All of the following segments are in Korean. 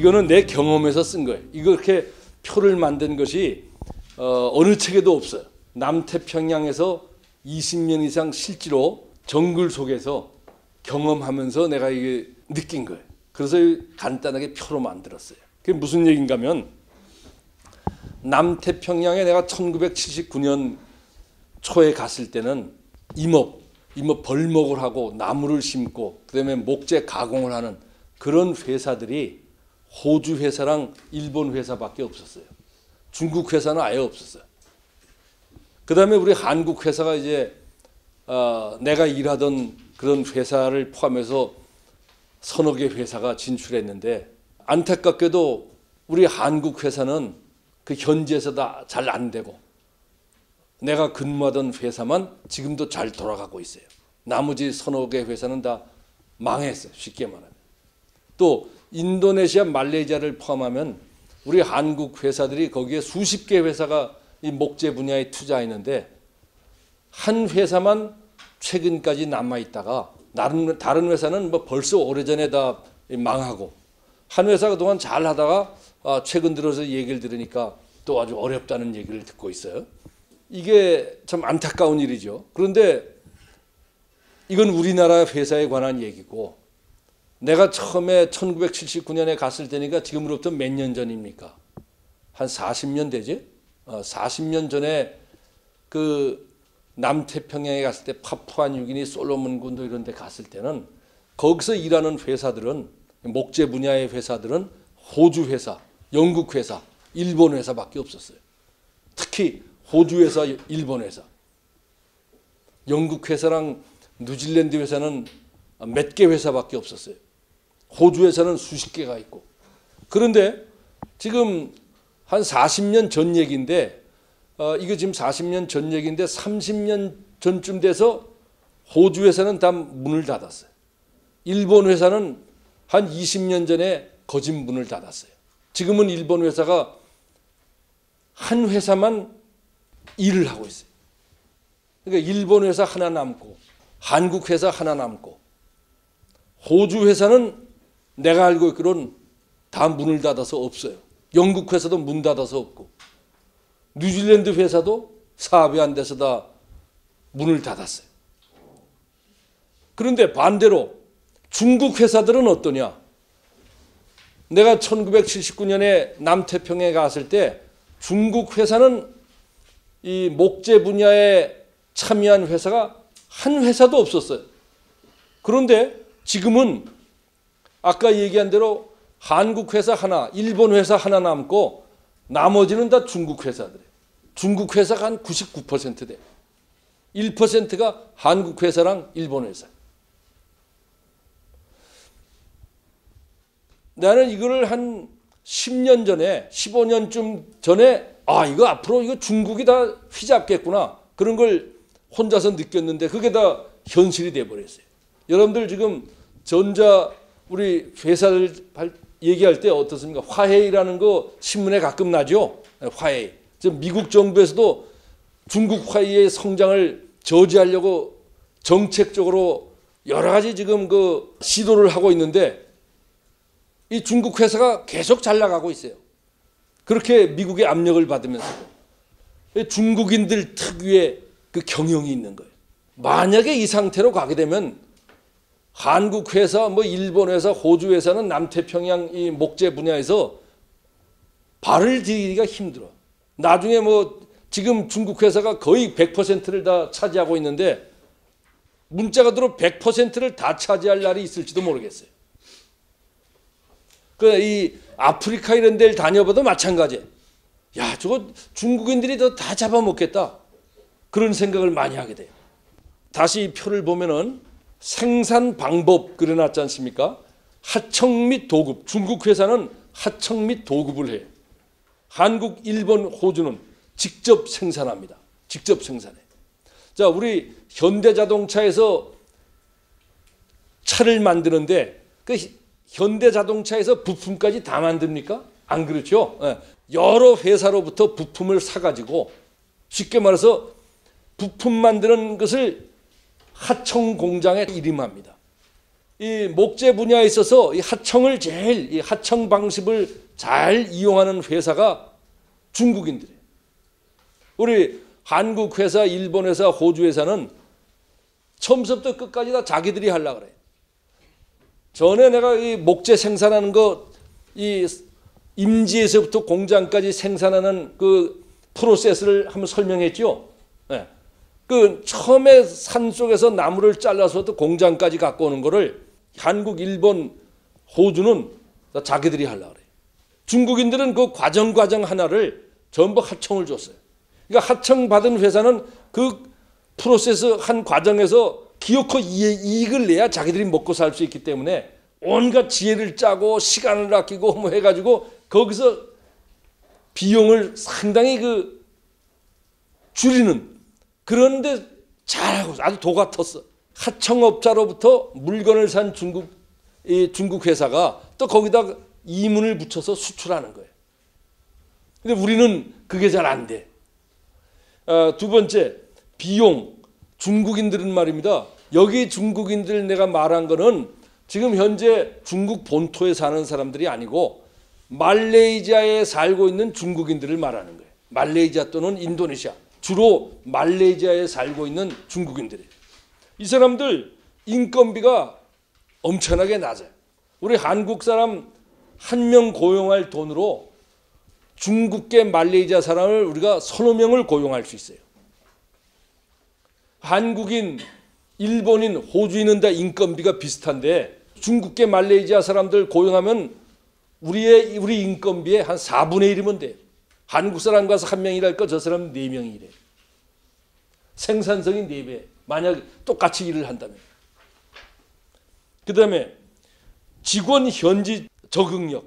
이거는 내 경험에서 쓴 거예요. 이렇게 표를 만든 것이 어, 어느 책에도 없어요. 남태평양에서 20년 이상 실제로 정글 속에서 경험하면서 내가 이게 느낀 거예요. 그래서 간단하게 표로 만들었어요. 그게 무슨 얘기인가 하면 남태평양에 내가 1979년 초에 갔을 때는 임업, 임업 벌목을 하고 나무를 심고 그다음에 목재 가공을 하는 그런 회사들이 호주 회사랑 일본 회사밖에 없었어요. 중국 회사는 아예 없었어요. 그 다음에 우리 한국 회사가 이제 어, 내가 일하던 그런 회사를 포함해서 서너 개 회사가 진출했는데 안타깝게도 우리 한국 회사는 그 현지에서 다 잘 안 되고 내가 근무하던 회사만 지금도 잘 돌아가고 있어요. 나머지 서너 개 회사는 다 망했어요. 쉽게 말하면. 또 인도네시아, 말레이시아를 포함하면 우리 한국 회사들이 거기에 수십 개 회사가 이 목재 분야에 투자했는데 한 회사만 최근까지 남아 있다가 다른 회사는 뭐 벌써 오래전에 다 망하고 한 회사가 그동안 잘 하다가 아, 최근 들어서 얘기를 들으니까 또 아주 어렵다는 얘기를 듣고 있어요. 이게 참 안타까운 일이죠. 그런데 이건 우리나라 회사에 관한 얘기고 내가 처음에 1979년에 갔을 때니까 지금으로부터 몇 년 전입니까? 한 40년 되지? 어, 40년 전에 그 남태평양에 갔을 때 파푸아뉴기니 솔로몬 군도 이런 데 갔을 때는 거기서 일하는 회사들은 목재 분야의 회사들은 호주 회사, 영국 회사, 일본 회사밖에 없었어요. 특히 호주 회사, 일본 회사. 영국 회사랑 뉴질랜드 회사는 몇 개 회사밖에 없었어요. 호주 회사는 수십 개가 있고. 그런데 지금 한 40년 전 얘기인데 어, 이거 지금 40년 전 얘기인데 30년 전쯤 돼서 호주 회사는 다 문을 닫았어요. 일본 회사는 한 20년 전에 거짓 문을 닫았어요. 지금은 일본 회사가 한 회사만 일을 하고 있어요. 그러니까 일본 회사 하나 남고 한국 회사 하나 남고 호주 회사는 내가 알고 있기로는 다 문을 닫아서 없어요. 영국 회사도 문 닫아서 없고 뉴질랜드 회사도 사업이 안 돼서 다 문을 닫았어요. 그런데 반대로 중국 회사들은 어떠냐? 내가 1979년에 남태평에 갔을 때 중국 회사는 이 목재 분야에 참여한 회사가 한 회사도 없었어요. 그런데 지금은 아까 얘기한 대로 한국 회사 하나, 일본 회사 하나 남고 나머지는 다 중국 회사들. 중국 회사가 한 99% 돼. 1%가 한국 회사랑 일본 회사. 나는 이거를 한 10년 전에, 15년쯤 전에 아, 이거 앞으로 이거 중국이 다 휘잡겠구나. 그런 걸 혼자서 느꼈는데 그게 다 현실이 돼 버렸어요. 여러분들 지금 전자 우리 회사를 얘기할 때 어떻습니까? 화해이라는 거 신문에 가끔 나죠. 화해. 지금 미국 정부에서도 중국 화해의 성장을 저지하려고 정책적으로 여러 가지 지금 그 시도를 하고 있는데 이 중국 회사가 계속 잘 나가고 있어요. 그렇게 미국의 압력을 받으면서 중국인들 특유의 그 경영이 있는 거예요. 만약에 이 상태로 가게 되면 한국 회사, 뭐 일본 회사, 호주 회사는 남태평양 이 목재 분야에서 발을 디기가 힘들어. 나중에 뭐 지금 중국 회사가 거의 100%를 다 차지하고 있는데 문자가 들어 100%를 다 차지할 날이 있을지도 모르겠어요. 그이 아프리카 이런 데를 다녀봐도 마찬가지. 야, 저거 중국인들이 다 잡아먹겠다. 그런 생각을 많이 하게 돼요. 다시 이 표를 보면은 생산 방법 그려놨지 않습니까? 하청 및 도급. 중국 회사는 하청 및 도급을 해요. 한국, 일본, 호주는 직접 생산합니다. 직접 생산해. 자, 우리 현대자동차에서 차를 만드는데 그 현대자동차에서 부품까지 다 만듭니까? 안 그렇죠? 예. 여러 회사로부터 부품을 사가지고 쉽게 말해서 부품 만드는 것을 하청 공장에 이름합니다. 이 목재 분야에 있어서 이 하청을 제일 이 하청 방식을 잘 이용하는 회사가 중국인들이에요. 우리 한국 회사, 일본 회사, 호주 회사는 처음부터 끝까지 다 자기들이 하려 그래. 전에 내가 이 목재 생산하는 거, 이 임지에서부터 공장까지 생산하는 그 프로세스를 한번 설명했죠. 네. 그 처음에 산 속에서 나무를 잘라서 또 공장까지 갖고 오는 거를 한국, 일본, 호주는 다 자기들이 하려 그래. 중국인들은 그 과정 과정 하나를 전부 하청을 줬어요. 그러니까 하청 받은 회사는 그 프로세스 한 과정에서 기어코 이익을 내야 자기들이 먹고 살 수 있기 때문에 온갖 지혜를 짜고 시간을 아끼고 뭐 해가지고 거기서 비용을 상당히 그 줄이는 그런데 잘하고 아주 도 같았어. 하청업자로부터 물건을 산 중국 이 중국 회사가 또 거기다 이문을 붙여서 수출하는 거예요. 근데 우리는 그게 잘 안 돼. 어, 두 번째 비용 중국인들은 말입니다. 여기 중국인들 내가 말한 거는 지금 현재 중국 본토에 사는 사람들이 아니고 말레이시아에 살고 있는 중국인들을 말하는 거예요. 말레이시아 또는 인도네시아 주로 말레이시아에 살고 있는 중국인들이에요. 이 사람들 인건비가 엄청나게 낮아요. 우리 한국 사람 한 명 고용할 돈으로 중국계 말레이시아 사람을 우리가 서너 명을 고용할 수 있어요. 한국인, 일본인, 호주인은 다 인건비가 비슷한데 중국계 말레이시아 사람들 고용하면 우리의 우리 인건비의 한 4분의 1이면 돼. 한국 사람 가서 한 명 일할 거 저 사람 네 명이 일해. 생산성이 네 배. 만약 똑같이 일을 한다면. 그 다음에 직원 현지 적응력.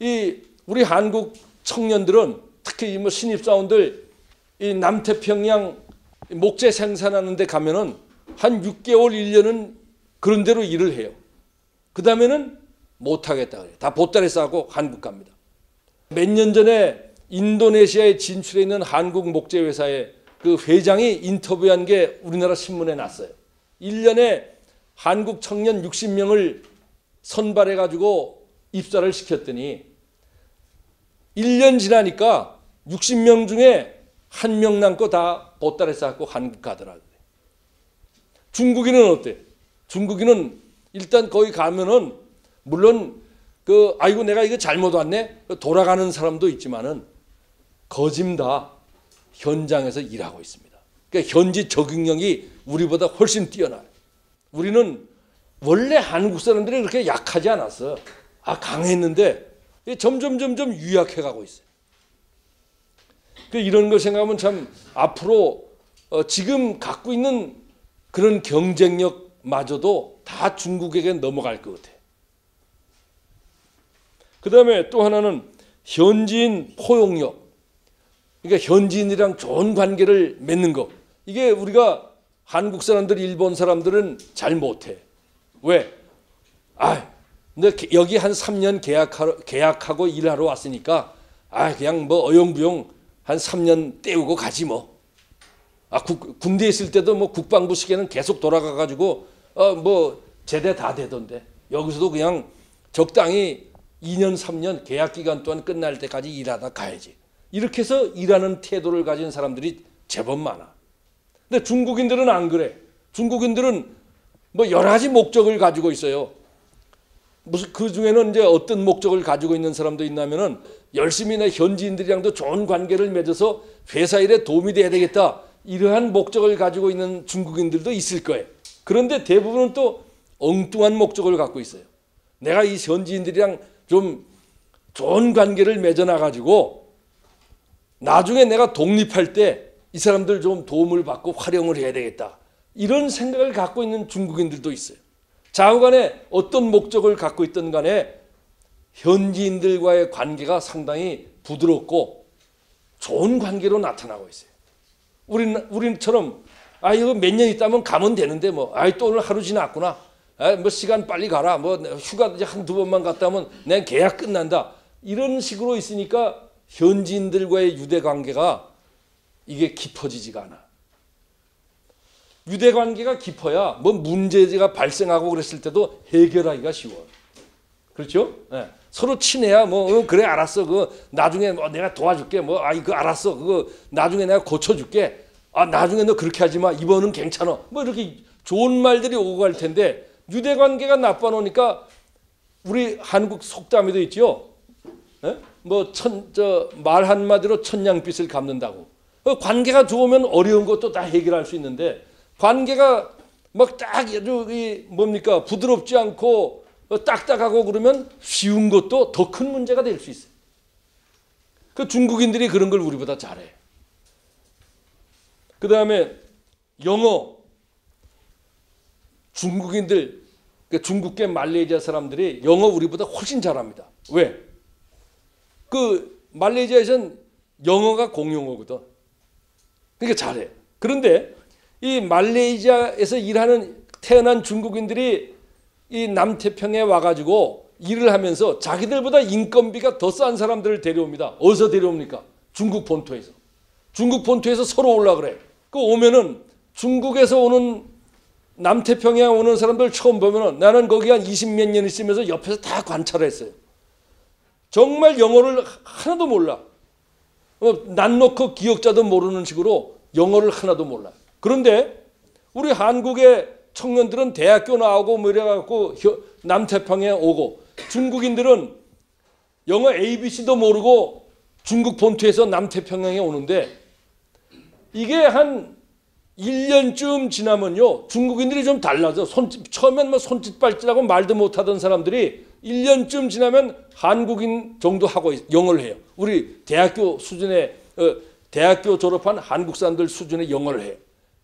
이 우리 한국 청년들은 특히 뭐 신입사원들 이 남태평양 목재 생산하는 데 가면은 한 6개월 1년은 그런 대로 일을 해요. 그 다음에는 못하겠다 그래요. 다 보따리 싸고 한국 갑니다. 몇 년 전에 인도네시아에 진출해 있는 한국 목재 회사의 그 회장이 인터뷰한 게 우리나라 신문에 났어요. 1년에 한국 청년 60명을 선발해 가지고 입사를 시켰더니 1년 지나니까 60명 중에 한 명 남고 다 보따리 싸고 한국 가더라고요. 중국인은 어때? 중국인은 일단 거기 가면은 물론 그 아이고 내가 이거 잘못 왔네 돌아가는 사람도 있지만은 거짐다 현장에서 일하고 있습니다. 그러니까 현지 적응력이 우리보다 훨씬 뛰어나요. 우리는 원래 한국 사람들이 그렇게 약하지 않았어. 아 강했는데 점점 점점 유약해 가고 있어요. 그 이런 걸 생각하면 참 앞으로 어 지금 갖고 있는 그런 경쟁력마저도 다 중국에게 넘어갈 것 같아. 그 다음에 또 하나는 현지인 포용력. 그러니까 현지인이랑 좋은 관계를 맺는 것. 이게 우리가 한국 사람들, 일본 사람들은 잘 못해. 왜? 아, 근데 여기 한 3년 계약하러, 계약하고 일하러 왔으니까 아 그냥 뭐 어영부영 한 3년 때우고 가지 뭐. 아 국, 군대 있을 때도 뭐 국방부 시계는 계속 돌아가 가지고 어 뭐 제대 다 되던데 여기서도 그냥 적당히 2년 3년 계약 기간 동안 끝날 때까지 일하다 가야지. 이렇게 해서 일하는 태도를 가진 사람들이 제법 많아. 근데 중국인들은 안 그래. 중국인들은 뭐 여러 가지 목적을 가지고 있어요. 무슨 그 중에는 이제 어떤 목적을 가지고 있는 사람도 있냐면은 열심히 내 현지인들이랑도 좋은 관계를 맺어서 회사 일에 도움이 돼야 되겠다 이러한 목적을 가지고 있는 중국인들도 있을 거예요. 그런데 대부분은 또 엉뚱한 목적을 갖고 있어요. 내가 이 현지인들이랑 좀 좋은 관계를 맺어놔 가지고 나중에 내가 독립할 때 이 사람들 좀 도움을 받고 활용을 해야 되겠다 이런 생각을 갖고 있는 중국인들도 있어요. 좌우간에 어떤 목적을 갖고 있던 간에 현지인들과의 관계가 상당히 부드럽고 좋은 관계로 나타나고 있어요. 우리는 우리처럼 아 이거 몇 년 있다면 가면 되는데 뭐 아이 또 오늘 하루 지났구나. 아, 뭐 시간 빨리 가라. 뭐 휴가 한두 번만 갔다 오면 내 계약 끝난다. 이런 식으로 있으니까 현지인들과의 유대 관계가 이게 깊어지지가 않아. 유대 관계가 깊어야 뭐 문제가 발생하고 그랬을 때도 해결하기가 쉬워. 그렇죠? 예. 서로 친해야 뭐 어, 그래 알았어. 그 나중에 뭐 내가 도와줄게. 뭐 아이 그 알았어. 그거 나중에 내가 고쳐줄게. 아 나중에 너 그렇게 하지 마. 이번은 괜찮아. 뭐 이렇게 좋은 말들이 오고 갈 텐데 유대 관계가 나빠 놓으니까 우리 한국 속담에도 있죠. 예? 뭐 천 저 말 한마디로 천냥빚을 갚는다고. 어, 관계가 좋으면 어려운 것도 다 해결할 수 있는데 관계가 막딱 뭡니까 부드럽지 않고 어, 딱딱하고 그러면 쉬운 것도 더 큰 문제가 될 수 있어요. 그 중국인들이 그런 걸 우리보다 잘해. 그 다음에 영어 중국인들 그 중국계 말레이시아 사람들이 영어 우리보다 훨씬 잘합니다. 왜? 그 말레이시아에선 영어가 공용어거든. 그러니까 잘해. 그런데 이 말레이시아에서 일하는 태어난 중국인들이 이 남태평에 와가지고 일을 하면서 자기들보다 인건비가 더 싼 사람들을 데려옵니다. 어디서 데려옵니까? 중국 본토에서. 중국 본토에서 서로 올라 그래. 그 오면은 중국에서 오는 남태평양에 오는 사람들 처음 보면은 나는 거기 한 20 몇 년 있으면서 옆에서 다 관찰했어요. 정말 영어를 하나도 몰라. 어, 난 놓고 기억자도 모르는 식으로 영어를 하나도 몰라. 그런데 우리 한국의 청년들은 대학교 나오고 뭐 이래갖고 남태평에 오고 중국인들은 영어 ABC도 모르고 중국 본토에서 남태평양에 오는데 이게 한 1년쯤 지나면요 중국인들이 좀 달라져 손짓, 처음엔 뭐 손짓 발짓하고 말도 못하던 사람들이 1년쯤 지나면 한국인 정도 하고 영어를 해요. 우리 대학교 수준의 어, 대학교 졸업한 한국 사람들 수준의 영어를 해.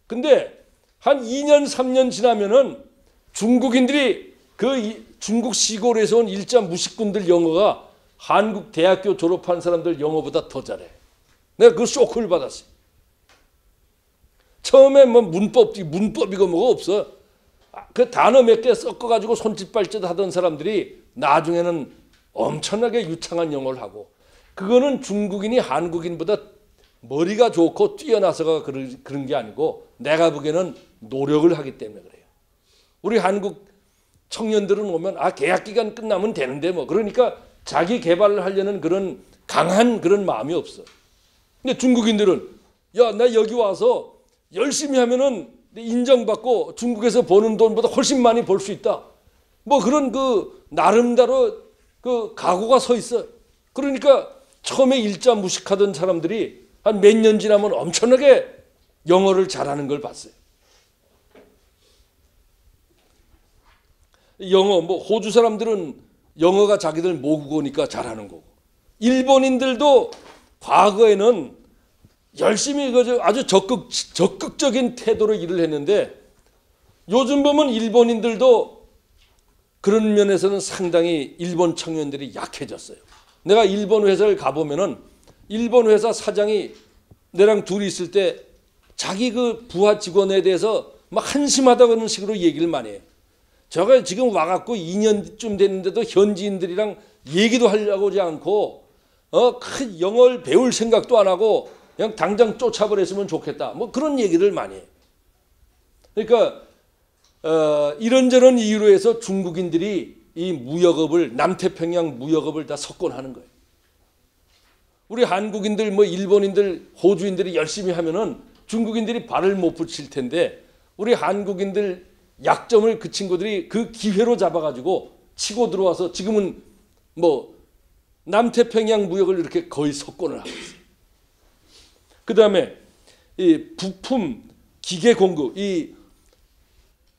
근데 한 2년 3년 지나면은 중국인들이 그 중국 시골에서 온 일자 무식꾼들 영어가 한국 대학교 졸업한 사람들 영어보다 더 잘해. 내가 그 쇼크를 받았어요. 처음에 뭐 문법, 문법이고 뭐가 없어. 아, 그 단어 몇 개 섞어가지고 손짓발짓 하던 사람들이 나중에는 엄청나게 유창한 영어를 하고 그거는 중국인이 한국인보다 머리가 좋고 뛰어나서가 그런 게 아니고 내가 보기에는 노력을 하기 때문에 그래요. 우리 한국 청년들은 오면 아 계약 기간 끝나면 되는데 뭐 그러니까 자기 개발을 하려는 그런 강한 그런 마음이 없어. 근데 중국인들은 야 나 여기 와서 열심히 하면은 인정받고 중국에서 버는 돈보다 훨씬 많이 벌 수 있다. 뭐 그런 그 나름대로 그 각오가 서 있어. 그러니까 처음에 일자 무식하던 사람들이 한 몇 년 지나면 엄청나게 영어를 잘하는 걸 봤어요. 영어 뭐 호주 사람들은 영어가 자기들 모국어니까 잘하는 거고 일본인들도 과거에는 열심히 아주 적극 적극적인 태도로 일을 했는데 요즘 보면 일본인들도 그런 면에서는 상당히 일본 청년들이 약해졌어요. 내가 일본 회사를 가보면은 일본 회사 사장이 내랑 둘이 있을 때 자기 그 부하 직원에 대해서 막 한심하다는 식으로 얘기를 많이 해. 제가 지금 와갖고 2년쯤 됐는데도 현지인들이랑 얘기도 하려고 하지 않고 어, 큰 영어를 배울 생각도 안 하고 그냥 당장 쫓아버렸으면 좋겠다. 뭐 그런 얘기를 많이 해. 그러니까 어, 이런저런 이유로 해서 중국인들이 이 무역업을 남태평양 무역업을 다 석권하는 거예요. 우리 한국인들 뭐 일본인들 호주인들이 열심히 하면은 중국인들이 발을 못 붙일 텐데 우리 한국인들 약점을 그 친구들이 그 기회로 잡아가지고 치고 들어와서 지금은 뭐 남태평양 무역을 이렇게 거의 석권을 하고 있어요. 그 다음에 이 부품 기계 공급 이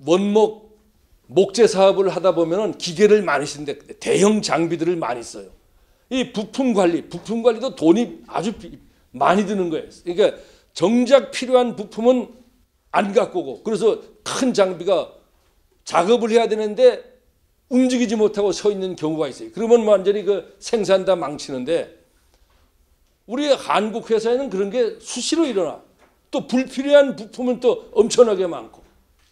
원목 목재 사업을 하다 보면은 기계를 많이 쓰는데 대형 장비들을 많이 써요. 이 부품 관리, 부품 관리도 돈이 아주 많이 드는 거예요. 그러니까 정작 필요한 부품은 안 갖고 오고 그래서 큰 장비가 작업을 해야 되는데 움직이지 못하고 서 있는 경우가 있어요. 그러면 완전히 그 생산 다 망치는데 우리 한국 회사에는 그런 게 수시로 일어나. 또 불필요한 부품은 또 엄청나게 많고.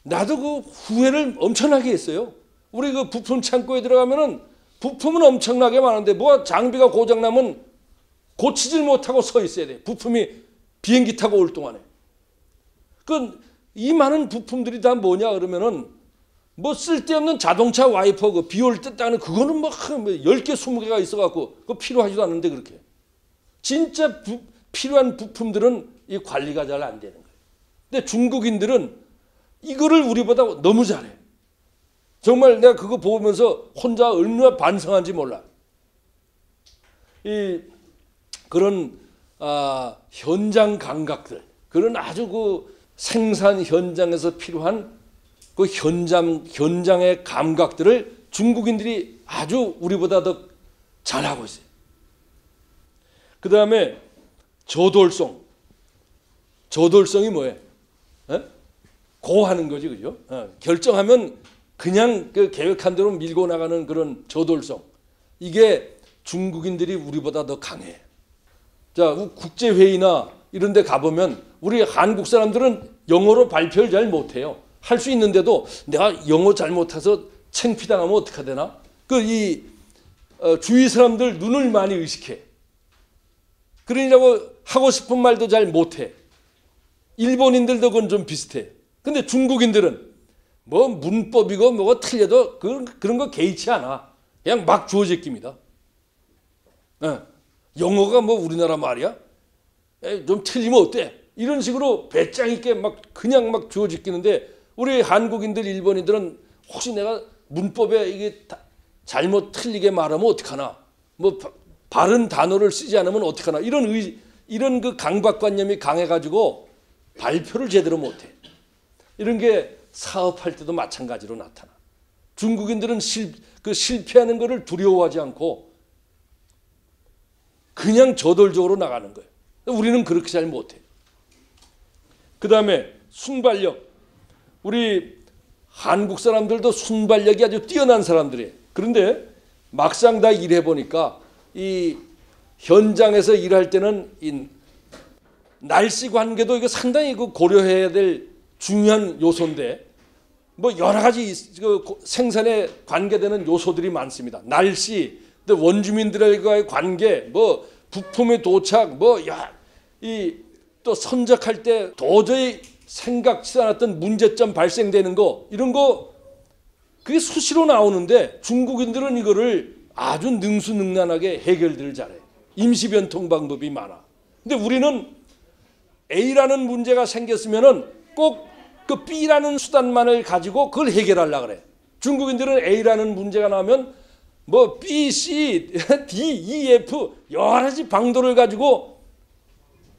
나도 그 후회를 엄청나게 했어요. 우리 그 부품 창고에 들어가면은 부품은 엄청나게 많은데 뭐 장비가 고장 나면 고치질 못하고 서 있어야 돼. 부품이 비행기 타고 올 동안에. 그 이 많은 부품들이 다 뭐냐 그러면은 뭐 쓸데없는 자동차 와이퍼 그 비올 때 따는 그거는 뭐 10개 20개가 있어 갖고 그거 필요하지도 않은데 그렇게. 진짜 부, 필요한 부품들은 이 관리가 잘 안 되는 거예요. 근데 중국인들은 이거를 우리보다 너무 잘해. 정말 내가 그거 보면서 혼자 얼마나 반성한지 몰라. 이 그런 아, 현장 감각들, 그런 아주 그 생산 현장에서 필요한 그 현장 현장의 감각들을 중국인들이 아주 우리보다 더 잘하고 있어요. 그 다음에 저돌성. 저돌성이 뭐예요? 에? 고하는 거지, 그죠? 어, 결정하면 그냥 그 계획한 대로 밀고 나가는 그런 저돌성. 이게 중국인들이 우리보다 더 강해. 자, 국제 회의나 이런 데 가보면 우리 한국 사람들은 영어로 발표를 잘 못해요. 할 수 있는데도 내가 영어 잘 못해서 창피당하면 어떻게 되나? 그이 어, 주위 사람들 눈을 많이 의식해. 그러냐고 하고 싶은 말도 잘 못해. 일본인들도 그건 좀 비슷해. 근데 중국인들은 뭐 문법이고 뭐가 틀려도 그런, 그런 거 개의치 않아. 그냥 막 주어질 깁니다. 네. 영어가 뭐 우리나라 말이야? 에이, 좀 틀리면 어때? 이런 식으로 배짱 있게 막 그냥 막 주어질 끼는데 우리 한국인들, 일본인들은 혹시 내가 문법에 이게 잘못 틀리게 말하면 어떡하나? 뭐 바른 단어를 쓰지 않으면 어떡하나? 이런 의, 이런 그 강박관념이 강해 가지고 발표를 제대로 못 해. 이런 게 사업할 때도 마찬가지로 나타나. 중국인들은 실, 그 실패하는 것을 두려워하지 않고 그냥 저돌적으로 나가는 거예요. 우리는 그렇게 잘 못해. 그 다음에 순발력. 우리 한국 사람들도 순발력이 아주 뛰어난 사람들이에요. 그런데 막상 다 일해 보니까 이 현장에서 일할 때는 이 날씨 관계도 이거 상당히 그 고려해야 될 중요한 요소인데 뭐 여러 가지 그 생산에 관계되는 요소들이 많습니다. 날씨, 또 원주민들과의 관계, 뭐 부품의 도착, 뭐야이또 선적할 때 도저히 생각지 않았던 문제점 발생되는 거 이런 거 그게 수시로 나오는데 중국인들은 이거를 아주 능수능란하게 해결들을 잘해. 임시 변통 방법이 많아. 근데 우리는 A라는 문제가 생겼으면은 꼭 그 B라는 수단만을 가지고 그걸 해결하려 그래. 중국인들은 A라는 문제가 나오면 뭐 B, C, D, E, F 여러 가지 방도를 가지고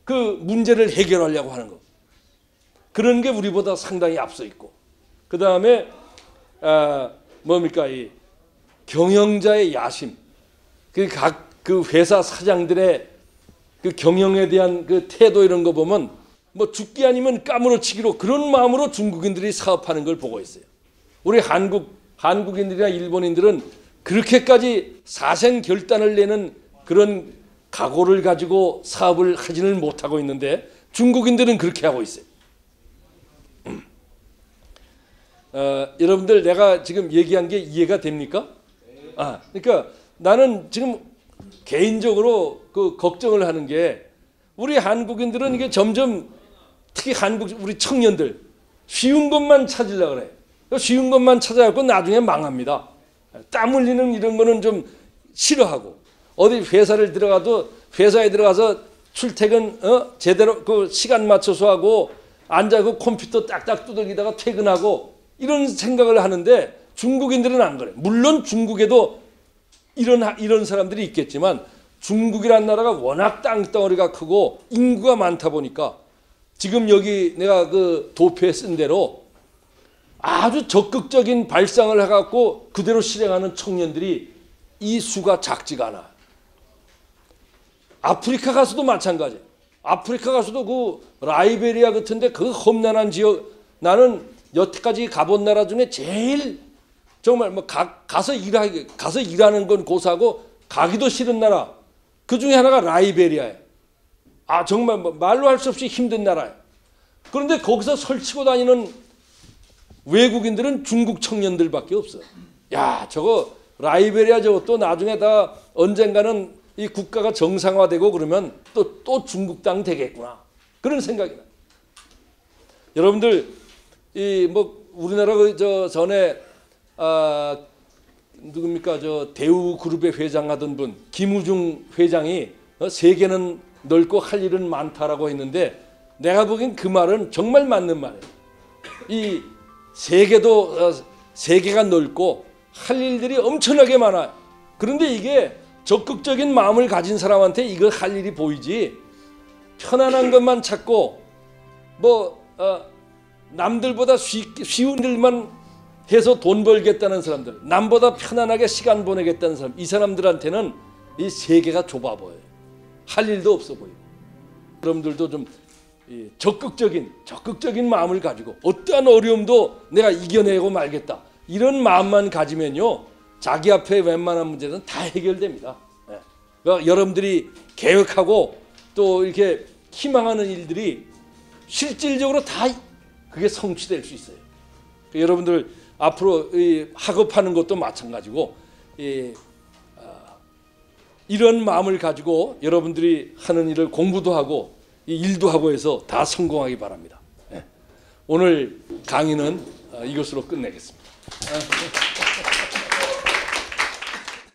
그 문제를 해결하려고 하는 거. 그런 게 우리보다 상당히 앞서 있고. 그 다음에 아, 뭡니까 이 경영자의 야심. 그 각그 그 회사 사장들의 그 경영에 대한 그 태도 이런 거 보면 뭐 죽기 아니면 까무러치기로 그런 마음으로 중국인들이 사업하는 걸 보고 있어요. 우리 한국 한국인들이나 일본인들은 그렇게까지 사생 결단을 내는 그런 각오를 가지고 사업을 하지는 못하고 있는데 중국인들은 그렇게 하고 있어요. 어, 여러분들 내가 지금 얘기한 게 이해가 됩니까? 아, 그러니까 나는 지금 개인적으로 그 걱정을 하는 게 우리 한국인들은 이게 점점 특히 한국 우리 청년들 쉬운 것만 찾으려 그래. 쉬운 것만 찾아갖고 나중에 망합니다. 땀 흘리는 이런 거는 좀 싫어하고 어디 회사를 들어가도 회사에 들어가서 출퇴근 어? 제대로 그 시간 맞춰서 하고 앉아서 컴퓨터 딱딱 두들기다가 퇴근하고 이런 생각을 하는데 중국인들은 안 그래. 물론 중국에도 이런 이런 사람들이 있겠지만 중국이란 나라가 워낙 땅덩어리가 크고 인구가 많다 보니까 지금 여기 내가 그 도표에 쓴 대로 아주 적극적인 발상을 해갖고 그대로 실행하는 청년들이 이 수가 작지가 않아. 아프리카 가서도 마찬가지. 아프리카 가서도 그 라이베리아 같은데 그 험난한 지역 나는 여태까지 가본 나라 중에 제일 정말 뭐 가, 가서 일하기 가서 일하는 건 고사하고 가기도 싫은 나라 그 중에 하나가 라이베리아예요. 아 정말 뭐 말로 할 수 없이 힘든 나라예요. 그런데 거기서 설치고 다니는 외국인들은 중국 청년들밖에 없어. 야 저거 라이베리아 저거 또 나중에 다 언젠가는 이 국가가 정상화되고 그러면 또 또 중국 땅 되겠구나 그런 생각이 나. 여러분들 이 뭐 우리나라 그 저 전에 아 누굽니까 저 대우 그룹의 회장하던 분 김우중 회장이 어, 세계는 넓고 할 일은 많다라고 했는데 내가 보기엔 그 말은 정말 맞는 말이에요. 이 세계도 어, 세계가 넓고 할 일들이 엄청나게 많아요. 그런데 이게 적극적인 마음을 가진 사람한테 이거 할 일이 보이지 편안한 것만 찾고 뭐 어, 남들보다 쉬, 쉬운 일만 해서 돈 벌겠다는 사람들, 남보다 편안하게 시간 보내겠다는 사람, 이 사람들한테는 이 세계가 좁아 보여요. 할 일도 없어 보이고. 여러분들도 좀 이, 적극적인 적극적인 마음을 가지고 어떠한 어려움도 내가 이겨내고 말겠다 이런 마음만 가지면요 자기 앞에 웬만한 문제는 다 해결됩니다. 예. 그러니까 여러분들이 계획하고 또 이렇게 희망하는 일들이 실질적으로 다 그게 성취될 수 있어요. 여러분들 앞으로 이 학업하는 것도 마찬가지고 이런 마음을 가지고 여러분들이 하는 일을 공부도 하고 이 일도 하고 해서 다 성공하기 바랍니다. 예. 오늘 강의는 어, 이것으로 끝내겠습니다. 아,